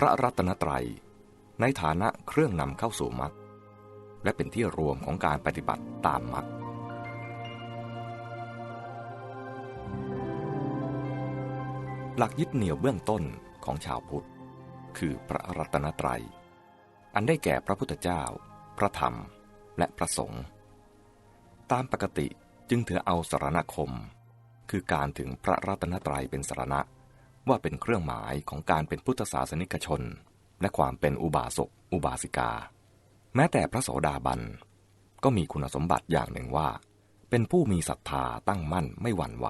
พระรัตนตรัย ในฐานะเครื่องนำเข้าสู่มรรคและเป็นที่รวมของการปฏิบัติตามมรรคหลักยึดเหนี่ยวเบื้องต้นของชาวพุทธ คือพระรัตนตรัย อันได้แก่พระพุทธเจ้า พระธรรม และพระสงฆ์ตามปกติจึงถือเอาสารณคม คือการถึงพระรัตนตรัยเป็นสารณะ ว่าเป็นเครื่องหมายของการเป็นพุทธศาสนิกชน และความเป็นอุบาสกอุบาสิกา แม้แต่พระโสดาบัน ก็มีคุณสมบัติอย่างหนึ่งว่า เป็นผู้มีศรัทธาตั้งมั่นไม่หวั่นไหว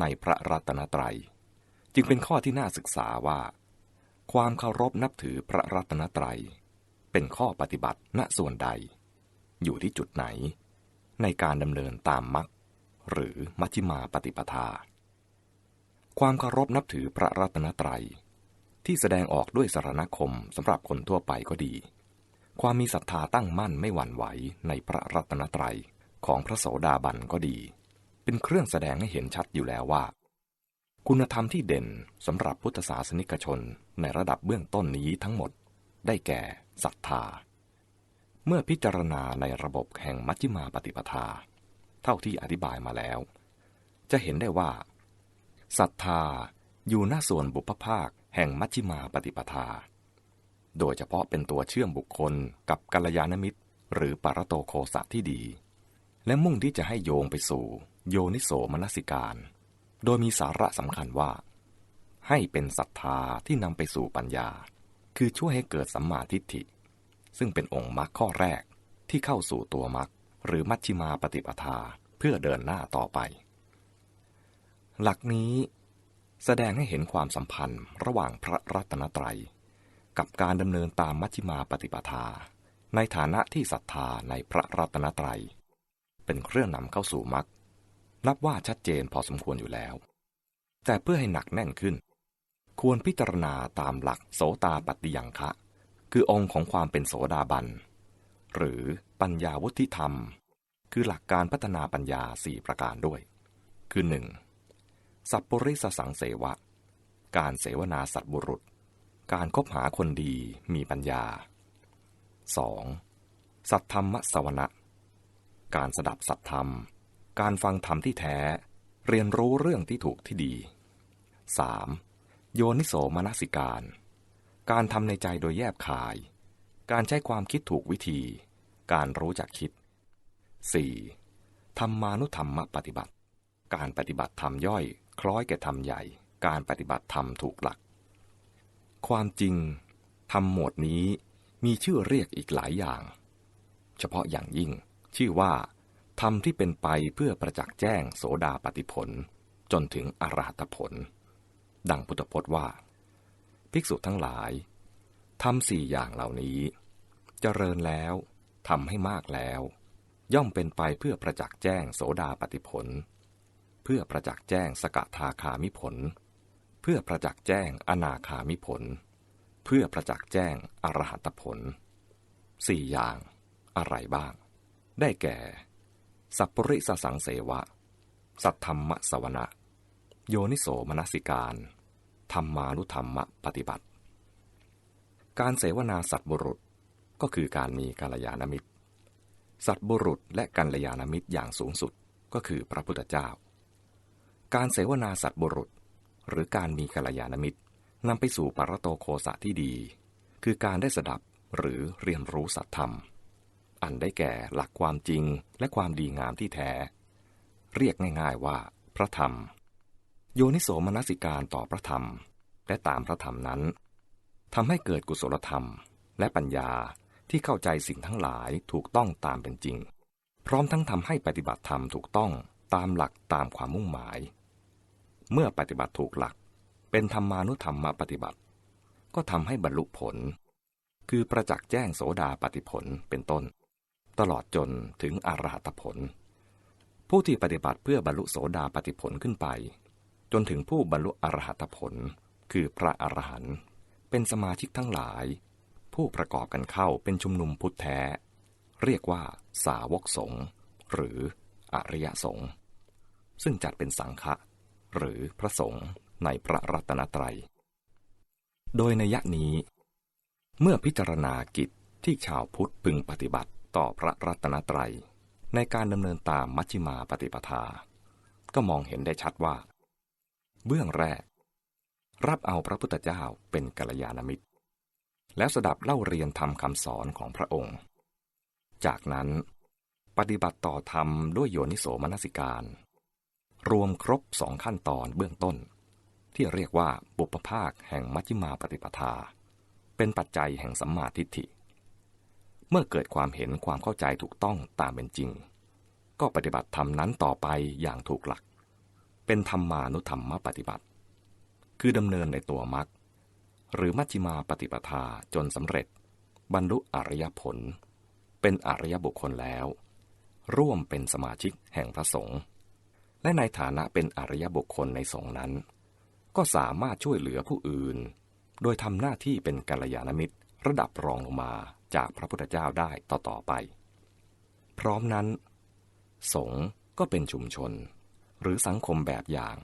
ในพระรัตนตรัย จึงเป็นข้อที่น่าศึกษาว่า ความเคารพนับถือพระรัตนตรัย เป็นข้อปฏิบัติณส่วนใด อยู่ที่จุดไหน ในการดำเนินตามมรรคหรือมัชฌิมาปฏิปทา ความเคารพนับถือพระรัตนตรัย ที่แสดงออกด้วยสารณคมสำหรับคนทั่วไปก็ดี ความมีศรัทธาตั้งมั่นไม่หวั่นไหวในพระรัตนตรัยของพระโสดาบันก็ดี เป็นเครื่องแสดงให้เห็นชัดอยู่แล้วว่า คุณธรรมที่เด่นสำหรับพุทธศาสนิกชนในระดับเบื้องต้นนี้ทั้งหมด ได้แก่ศรัทธา เมื่อพิจารณาในระบบแห่งมัชฌิมาปฏิปทา เท่าที่อธิบายมาแล้ว จะเห็นได้ว่า ศรัทธาอยู่หน้าส่วนบุพภาคแห่งมัชฌิมาปฏิปทา โดยเฉพาะเป็นตัวเชื่อมบุคคลกับกัลยาณมิตร หรือปรโตโคสะที่ดี และมุ่งที่จะให้โยงไปสู่โยนิโสมนสิการ โดยมีสาระสำคัญว่า ให้เป็นศรัทธาที่นำไปสู่ปัญญา คือช่วยให้เกิดสัมมาทิฏฐิ ซึ่งเป็นองค์มรรคข้อแรกที่เข้าสู่ตัวมรรคหรือมัชฌิมาปฏิปทาเพื่อเดินหน้าต่อไป หลักนี้แสดงให้เห็นความสัมพันธ์ระหว่างพระรัตนตรัย กับการดำเนินตามมัชฌิมาปฏิปทา ในฐานะที่ศรัทธาในพระรัตนตรัย เป็นเครื่องนำเข้าสู่มรรคนับว่าชัดเจนพอสมควรอยู่แล้ว แต่เพื่อให้หนักแน่นขึ้น ควรพิจารณาตามหลักโสตาปัตติยังคะ คือองค์ของความเป็นโสดาบัน หรือปัญญาวุฒิธรรม คือหลักการพัฒนาปัญญาสี่ประการด้วย คือ 1. สัพปริสสังเสวะ การเสวนาสัตบุรุษ การคบหาคนดีมีปัญญา 2. สัทธรรมสวนะการสดับสัตธรรม การฟังธรรมที่แท้ เรียนรู้เรื่องที่ถูกที่ดี 3. โยนิโสมนสิการ การทำในใจโดยแยบคาย การใช้ความคิดถูกวิธี การรู้จักคิด 4. ธรรมานุธรรมปฏิบัติ การปฏิบัติธรรมย่อย คล้อยแก่ธรรมใหญ่ การปฏิบัติธรรมถูกหลัก ความจริงธรรมหมวดนี้มีชื่อเรียกอีกหลายอย่าง เฉพาะอย่างยิ่ง ชื่อว่าธรรมที่เป็นไปเพื่อประจักษ์แจ้งโสดาปฏิผล จนถึงอรหัตผล ดังพุทธพจน์ว่า ภิกษุทั้งหลายทำสี่อย่างเหล่านี้จเจริญแล้วทำให้มากแล้ว ย่อมเป็นไปเพื่อประจักษ์แจ้งโสดาปฏิผล เพื่อประจักษ์แจ้งสกทาคามิผล เพื่อประจักษ์แจ้งอนาคามิผล เพื่อประจักษ์แจ้งอรหัตผลสี่อย่างอะไรบ้าง ได้แก่ สัพปริสสังเสวะ สัทธรรมสวนะโยนิโสมนสิการ ธรรมานุธรรมปฏิบัติ การเสวนาสัตบุรุษก็คือการมีกัลยาณมิตร สัตบุรุษและกัลยาณมิตรอย่างสูงสุดก็คือพระพุทธเจ้า การเสวนาสัตบุรุษ หรือการมีกัลยาณมิตรนำไปสู่ปรโตโคสะที่ดี คือการได้สดับหรือเรียนรู้สัตธรรม อันได้แก่หลักความจริงและความดีงามที่แท้ เรียกง่ายๆว่า พระธรรม โยนิโสมนสิการต่อพระธรรม และตามพระธรรมนั้นทำให้เกิดกุศลธรรม และปัญญาที่เข้าใจสิ่งทั้งหลายถูกต้องตามเป็นจริง พร้อมทั้งทำให้ปฏิบัติธรรมถูกต้องตามหลักตามความมุ่งหมาย เมื่อปฏิบัติถูกหลัก เป็นธรรมานุธรรมปฏิบัติ ก็ทำให้บรรลุผล คือประจักษ์แจ้งโสดาปฏิผลเป็นต้น ตลอดจนถึงอรหัตผล ผู้ที่ปฏิบัติเพื่อบรรลุโสดาปฏิผลขึ้นไป จนถึงผู้บรรลุอรหัตผล คือพระอรหันต์เป็นสมาชิกทั้งหลาย ผู้ประกอบกันเข้าเป็นชุมนุมพุทธแท้ เรียกว่าสาวกสงฆ์หรืออริยสงฆ์ซึ่งจัดเป็นสังฆะ หรือพระสงฆ์ในพระรัตนตรัย โดยในยะนี้ เมื่อพิจารณากิจที่ชาวพุทธพึงปฏิบัติต่อพระรัตนตรัย ในการดำเนินตามมัชฌิมาปฏิปทา ก็มองเห็นได้ชัดว่า เบื้องแรก รับเอาพระพุทธเจ้าเป็นกัลยาณมิตร แล้วสดับเล่าเรียนทำคำสอนของพระองค์ จากนั้นปฏิบัติต่อธรรมด้วยโยนิโสมนสิการ รวมครบสองขั้นตอนเบื้องต้น ที่เรียกว่าบุพภาคแห่งมัชฌิมาปฏิปทา เป็นปัจจัยแห่งสัมมาทิฏฐิ เมื่อเกิดความเห็นความเข้าใจถูกต้องตามเป็นจริง ก็ปฏิบัติธรรมนั้นต่อไปอย่างถูกหลัก เป็นธรรมานุธรรมปฏิบัติ คือดำเนินในตัวมรรคหรือมัชฌิมาปฏิปทาจนสำเร็จ บรรลุอริยผล เป็นอริยบุคคลแล้ว ร่วมเป็นสมาชิกแห่งพระสงฆ์ และในฐานะเป็นอริยบุคคลในสงนั้น ก็สามารถช่วยเหลือผู้อื่น โดยทำหน้าที่เป็นกัลยาณมิตรระดับรองลงมาจากพระพุทธเจ้าได้ต่อๆไป พร้อมนั้น สงฆ์ก็เป็นชุมชน หรือสังคมแบบอย่าง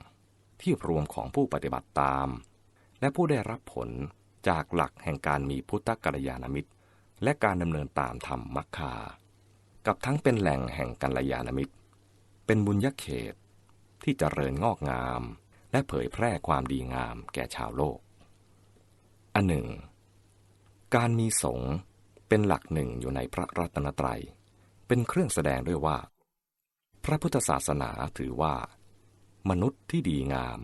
ที่รวมของผู้ปฏิบัติตาม และผู้ได้รับผลจากหลักแห่งการมีพุทธกัลยาณมิตร และการดำเนินตามธรรมมัคคา กับทั้งเป็นแหล่งแห่งกัลยาณมิตร เป็นบุญยเขต ที่จเจริญงอกงาม และเผยแพร่ความดีงามแก่ชาวโลก อันหนึ่ง การมีสงฆ์เป็นหลักหนึ่งอยู่ในพระรัตนตรัย เป็นเครื่องแสดงด้วยว่า พระพุทธศาสนาถือว่า มนุษย์ที่ดีงาม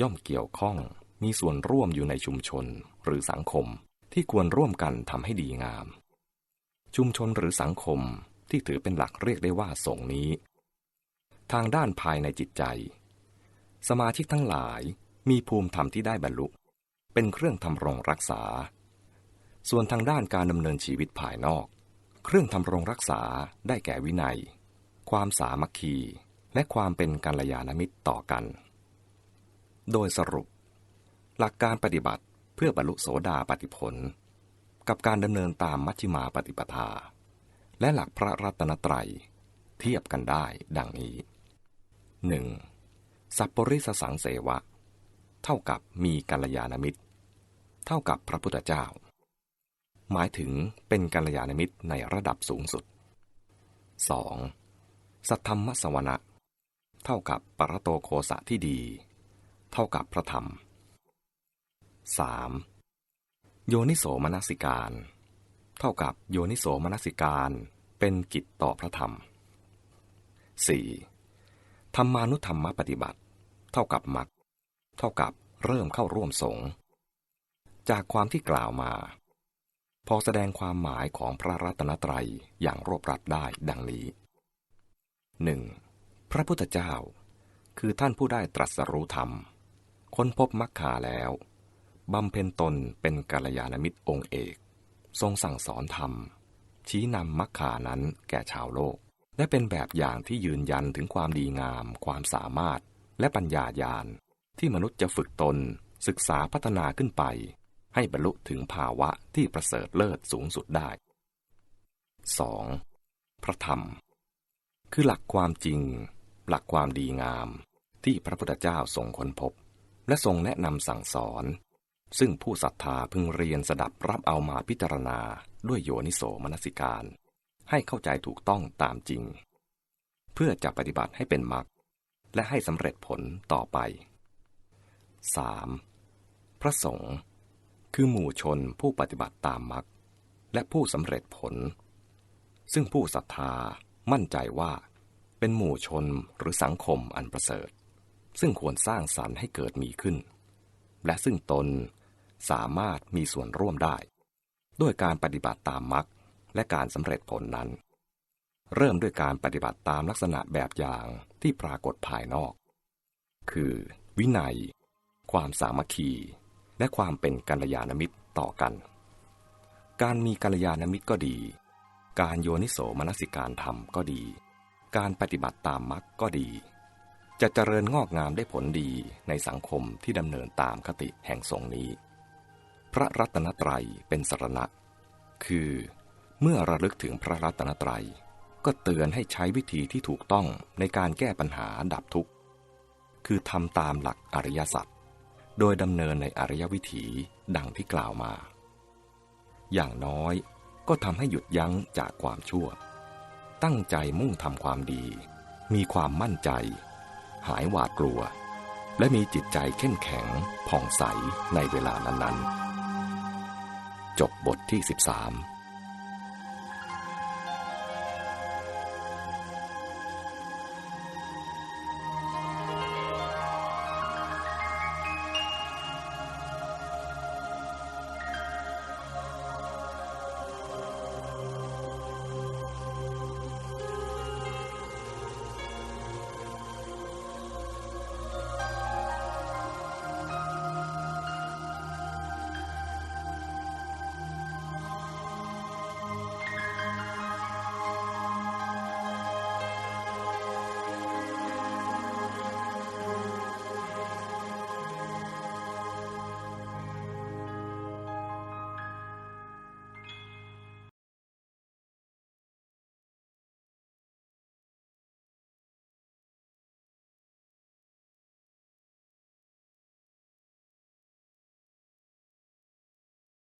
ย่อมเกี่ยวข้องมีส่วนร่วมอยู่ในชุมชนหรือสังคมที่ควรร่วมกันทำให้ดีงาม ชุมชนหรือสังคมที่ถือเป็นหลักเรียกได้ว่าสงนี้ ทางด้านภายในจิตใจ สมาชิกทั้งหลายมีภูมิธรรมที่ได้บรรลุ เป็นเครื่องทำรงรักษา ส่วนทางด้านการดำเนินชีวิตภายนอก เครื่องทำรงรักษาได้แก่วินัย ความสามัคคี และความเป็นกัลยาณมิตรต่อกัน โดยสรุป หลักการปฏิบัติเพื่อบรรลุโสดาปฏิผล กับการดำเนินตามมัชฌิมาปฏิปทา และหลักพระรัตนตรัยเทียบกันได้ดังนี้ 1. สัพปริสสังเสวะ เท่ากับมีกัลยาณมิตร เท่ากับพระพุทธเจ้า หมายถึงเป็นกัลยาณมิตรในระดับสูงสุด 2. สัทธรรมสวนะเท่ากับปรโตโคสะที่ดี เท่ากับพระธรรม 3. โยนิโสมนสิการ เท่ากับโยนิโสมนสิการ เป็นกิจต่อพระธรรม 4. ธรรมานุธรรมปฏิบัติ เท่ากับมักเท่ากับเริ่มเข้าร่วมสงฆ์จากความที่กล่าวมา พอแสดงความหมายของพระรัตนตรัยอย่างรวบรัดได้ดังนี้ 1. พระพุทธเจ้า คือท่านผู้ได้ตรัสรู้ธรรม ค้นพบมรรคาแล้วบำเพ็ญตนเป็นกัลยาณมิตรองค์เอก ทรงสั่งสอนธรรม ชี้นำมรรคานั้นแก่ชาวโลก และเป็นแบบอย่างที่ยืนยันถึงความดีงาม ความสามารถ และปัญญาญาณ ที่มนุษย์จะฝึกตน ศึกษาพัฒนาขึ้นไป ให้บรรลุถึงภาวะที่ประเสริฐเลิศสูงสุดได้ 2. พระธรรม คือหลักความจริง หลักความดีงาม ที่พระพุทธเจ้าทรงค้นพบ และทรงแนะนำสั่งสอน ซึ่งผู้ศรัทธาพึงเรียนสดับรับเอามาพิจารณาด้วยโยนิโสมนสิการ ให้เข้าใจถูกต้องตามจริง เพื่อจะปฏิบัติให้เป็นมรรคและให้สำเร็จผลต่อไป 3. พระสงฆ์คือหมู่ชนผู้ปฏิบัติตามมรรคและผู้สำเร็จผล ซึ่งผู้ศรัทธามั่นใจว่าเป็นหมู่ชนหรือสังคมอันประเสริฐ ซึ่งควรสร้างสรรค์ให้เกิดมีขึ้น และซึ่งตนสามารถมีส่วนร่วมได้ ด้วยการปฏิบัติตามมรรค และการสำเร็จผลนั้น เริ่มด้วยการปฏิบัติตามลักษณะแบบอย่างที่ปรากฏภายนอก คือ วินัย ความสามัคคี และความเป็นกัลยาณมิตรต่อกัน การมีกัลยาณมิตรก็ดี การโยนิโสมนสิการธรรมก็ดี การปฏิบัติตามมรรคก็ดี จะเจริญงอกงามได้ผลดีในสังคมที่ดำเนินตามคติแห่งทรงนี้ พระรัตนตรัยเป็นสรณะ คือ เมื่อระลึกถึงพระรัตนตรัย ก็เตือนให้ใช้วิธีที่ถูกต้องในการแก้ปัญหาดับทุกข์ คือทำตามหลักอริยสัจโดยดำเนินในอริยวิถีดังที่กล่าวมา อย่างน้อยก็ทำให้หยุดยั้งจากความชั่ว ตั้งใจมุ่งทำความดี มีความมั่นใจ หายหวาดกลัว และมีจิตใจเข้มแข็งผ่องใสในเวลานั้นๆ จบบทที่ 13